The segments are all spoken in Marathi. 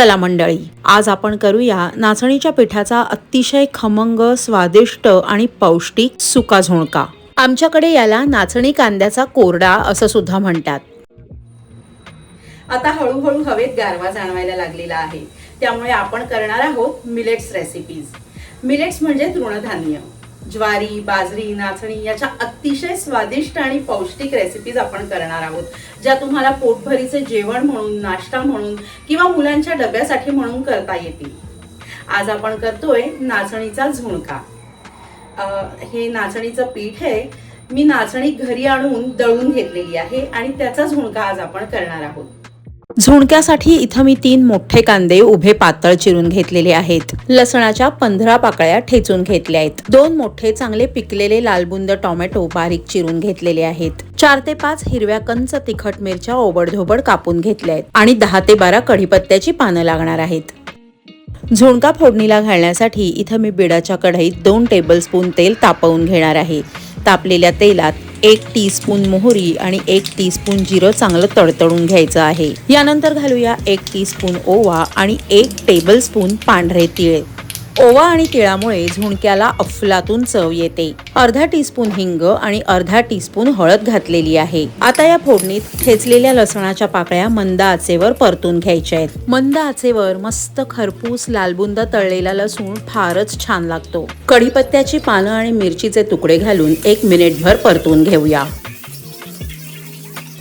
चला मंडळी आज आपण करूया नाचणीच्या पिठाचा अतिशय खमंग स्वादिष्ट आणि पौष्टिक सुका झुणका. आमच्याकडे याला नाचणी कांद्याचा कोरडा असं सुद्धा म्हणतात. आता हळूहळू हवेत गारवा जाणवायला लागलेला आहे. त्यामुळे आपण करणार आहोत मिलेट्स रेसिपीज मिलेट्स म्हणजे तृणधान्य. ज्वारी बाजरी नाचणी याच्या अतिशय स्वादिष्ट आणि पौष्टिक रेसिपीज आपण करणार आहोत. ज्या तुम्हाला पोटभरीचे जेवण म्हणून नाश्ता म्हणून किंवा मुलांच्या डब्यासाठी म्हणून करता येतील. आज आपण करतोय नाचणीचा झुणका. हे नाचणीचं पीठ आहे. मी नाचणी घरी आणून दळून घेतलेली आहे आणि त्याचा झुणका आज आपण करणार आहोत. झुणक्यासाठी इथं मी तीन मोठे कांदे उभे पातळ चिरून घेतलेले आहेत. लसणाच्या पंधरा पाकळ्या ठेचून घेतल्या आहेत. दोन मोठे चांगले पिकलेले लालबुंद टोमॅटो बारीक चिरून घेतलेले आहेत. चार ते पाच हिरव्या कंच तिखट मिरच्या ओबडधोबड कापून घेतल्या आहेत आणि दहा ते बारा कढीपत्त्याची पानं लागणार आहेत. झुणका फोडणीला घालण्यासाठी इथं मी बिडाच्या कढईत दोन टेबलस्पून तेल तापवून घेणार आहे. तापलेल्या तेलात एक टीस्पून मोहरी आणि एक टीस्पून जिरं चांगलं तडतडून घ्यायचं आहे. यानंतर घालूया एक टीस्पून ओवा आणि एक टेबलस्पून पांढरे तिळे. ओवा आणि तिळामुळे झुणक्याला अफलातून चव येते. अर्धा टीस्पून हिंग आणि अर्धा टीस्पून हळद घातलेली आहे. आता या फोडणीत ठेचलेल्या लसणाच्या पाकळ्या मंद आचेवर परतून घ्यायच्या आहेत. मंद आचेवर मस्त खरपूस लालबुंद तळलेला लसूण फारच छान लागतो. कढीपत्त्याची पानं आणि मिरचीचे तुकडे घालून एक मिनिटभर परतून घेऊया.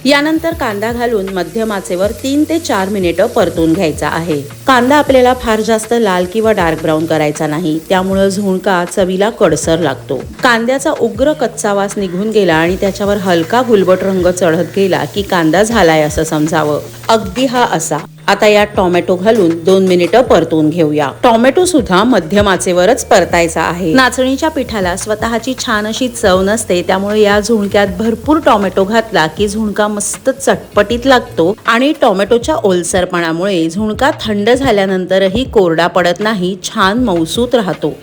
यानंतर कांदा घालून मध्यम आचेवर तीन ते चार मिनिटं परतून घ्यायचा आहे. कांदा आपल्याला फार जास्त लाल किंवा डार्क ब्राऊन करायचा नाही त्यामुळं झुणका चवीला कडसर लागतो. कांद्याचा उग्र कच्चा वास निघून गेला आणि त्याच्यावर हलका गुलबट रंग चढत गेला की कांदा झालाय असं समजावं. अगदी हा असा. आता यात टोमॅटो घालून दोन मिनिटं परतून घेऊया. टोमॅटो सुद्धा मध्यम आचेवरच परतायचा आहे. नाचणीच्या पिठाला स्वतःची छान अशी चव नसते त्यामुळे या झुणक्यात भरपूर टोमॅटो घातला की झुणका मस्त चटपटीत लागतो आणि टोमॅटोच्या ओलसरपणामुळे झुणका थंड झाल्यानंतरही कोरडा पडत नाही छान मौसूत राहतो.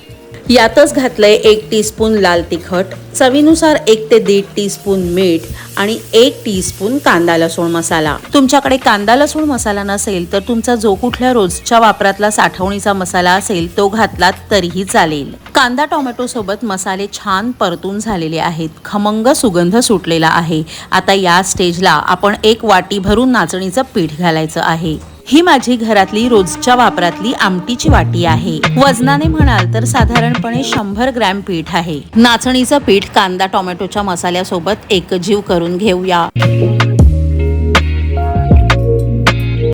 यातच घातलंय एक टीस्पून लाल तिखट चवीनुसार एक ते दीड टीस्पून मीठ आणि एक टीस्पून कांदा लसूण मसाला. तुमच्याकडे कांदा लसूण मसाला नसेल तर तुमचा जो कुठल्या रोजच्या वापरातला साठवणीचा मसाला असेल तो घातला तरीही चालेल. कांदा टोमॅटो सोबत मसाले छान परतून झालेले आहेत. खमंग सुगंध सुटलेला आहे. आता या स्टेजला आपण एक वाटी भरून नाचणीचं पीठ घालायचं आहे. ही माझी घरातली रोजच्या वापरातली आमटीची वाटी आहे. वजनाने म्हणाल तर साधारणपणे शंभर ग्रॅम पीठ आहे. नाचणीचं पीठ कांदा टोमॅटोच्या मसाल्यासोबत एकजीव करून घेऊया.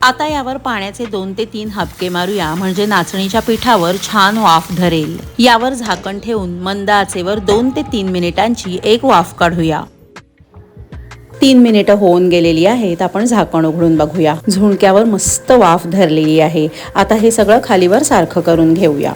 आता यावर पाण्याचे दोन ते तीन हबके मारूया म्हणजे नाचणीच्या पिठावर छान वाफ धरेल. यावर झाकण ठेवून मंद आचेवर दोन ते तीन मिनिटांची एक वाफ काढूया. तीन मिनिटं होऊन गेलेली आहेत. आपण झाकण उघडून बघूया. झुणक्यावर मस्त वाफ धरलेली आहे. आता हे सगळं खालीवर सारखं करून घेऊया.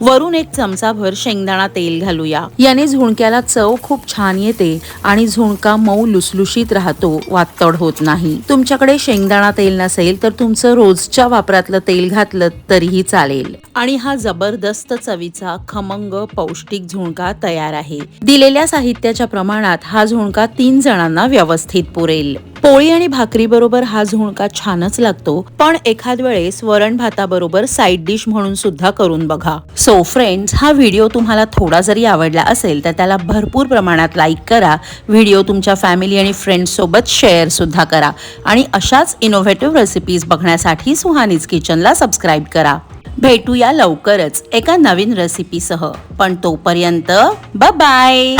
वरून एक चमचाभर शेंगदाणा तेल घालूया. याने झुणक्याला चव खूप छान येते आणि झुणका मऊ लुसलुशीत राहतो वातड होत नाही. तुमच्याकडे शेंगदाणा तेल नसेल तर तुमचं रोजच्या वापरातलं तेल घातलं तरीही चालेल. आणि हा जबरदस्त चवीचा खमंग पौष्टिक झुणका तयार आहे. दिलेल्या साहित्याच्या प्रमाणात हा झुणका तीन जणांना व्यवस्थित पुरेल. पोळी आणि भाकरीबरोबर हा झुणका छानच लागतो. पण एखाद वेळेस वरण भाताबरोबर साईड डिश म्हणून सुद्धा करून बघा. सो फ्रेंड्स हा व्हिडिओ तुम्हाला थोडा जरी आवडला असेल तर त्याला भरपूर प्रमाणात लाईक करा. व्हिडिओ तुमच्या फॅमिली आणि फ्रेंड्स सोबत शेअर सुद्धा करा. आणि अशाच इनोव्हेटिव्ह रेसिपीज बघण्यासाठी सुहानीज किचनला सबस्क्राईब करा. भेटूया लवकरच एका नवीन रेसिपीसह पण तोपर्यंत बाय